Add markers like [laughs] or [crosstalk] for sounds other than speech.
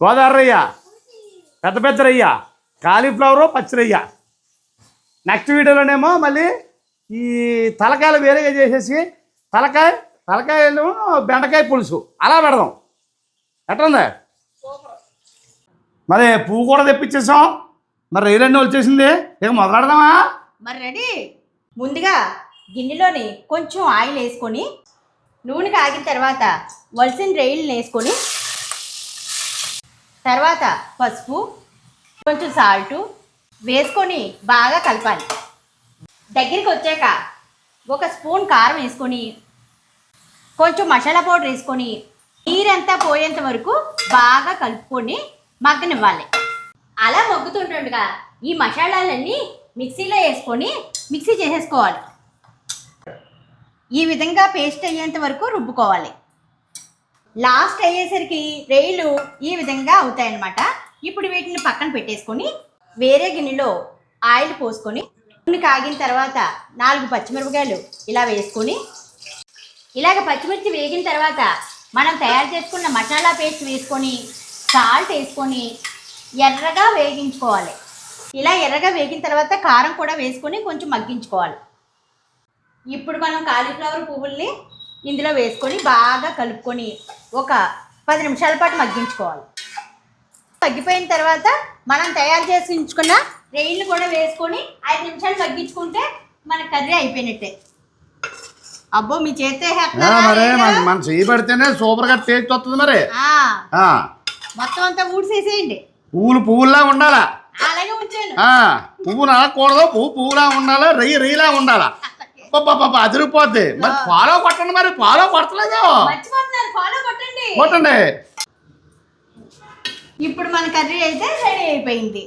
గోదావరి రొయ్య పెద్ద పెద్ద రొయ్య కాలీఫ్లవరు పచ్చి రొయ్య నెక్స్ట్ వీడియోలోనేమో మళ్ళీ ఈ తలకాయలు వేరేగా చేసేసి తలకాయ తలకాయలు బెండకాయ పులుసు. అలా పెడదాం. ఎట్లుంది? మరి పువ్వు కూడా తెప్పించేసాం. మరి రొయ్య రెండు వచ్చేసింది? ఇక మొదలెడదామా మరి రెడీ? ముందుగా గిన్నెలోని కొంచెం ఆయిల్ వేసుకొని నూనె కాగిన తర్వాత వలసిన రైలు వేసుకొని తర్వాత పసుపు కొంచెం సాల్టు వేసుకొని బాగా కలపాలి. దగ్గరికి వచ్చాక ఒక స్పూన్ కారం వేసుకొని కొంచెం మసాలా పౌడర్ వేసుకొని నీరంతా పోయేంత వరకు బాగా కలుపుకొని మగ్గనివ్వాలి. అలా మగ్గుతుంటుండగా ఈ మసాలాలన్నీ మిక్సీలో వేసుకొని మిక్సీ చేసేసుకోవాలి. ఈ విధంగా పేస్ట్ అయ్యేంత వరకు రుబ్బుకోవాలి. లాస్ట్ అయ్యేసరికి రైలు ఈ విధంగా అవుతాయన్నమాట. ఇప్పుడు వీటిని పక్కన పెట్టేసుకొని వేరే గిన్నెలో ఆయిల్ పోసుకొని నూనె కాగిన తర్వాత నాలుగు పచ్చిమిరపకాయలు ఇలా వేసుకొని ఇలాగ పచ్చిమిర్చి వేగిన తర్వాత మనం తయారు చేసుకున్న మసాలా పేస్ట్ వేసుకొని సాల్ట్ వేసుకొని ఎర్రగా వేగించుకోవాలి. ఇలా ఎర్రగా వేగిన తర్వాత కారం కూడా వేసుకొని కొంచెం మగ్గించుకోవాలి. ఇప్పుడు మనం కాలీఫ్లవర్ పువ్వుల్ని ఇందులో వేసుకొని బాగా కలుపుకొని ఒక పది నిమిషాల పాటు మగ్గించుకోవాలి. మగ్గిపోయిన తర్వాత మనం తయారు చేసి ఉంచుకున్న రెయిన్లు కూడా వేసుకొని ఐదు నిమిషాలు మగ్గించుకుంటే మన కర్రీ అయిపోయినట్టే. అబ్బో మీ చేతే మరి మన చేయి పెడితేనే సూపర్గా టేస్ట్ వస్తుంది మరి. మొత్తం అంతా ఊడ్చేసేయండి పువ్వులు పువ్వుల్లా ఉండాలా? అలాగే ఉంచాను. పువ్వు నలకూడదు పువ్వు పువ్వులా ఉండాలా? రొయ్యి రొయ్యిలా ఉండాలా? [laughs] పాప అదిరిపోద్ది. మరి ఫాలో కొట్టండి మరి ఫాలో కొట్టలేదు. కొట్టండి. ఇప్పుడు మన కర్రీ అయితే రెడీ అయిపోయింది.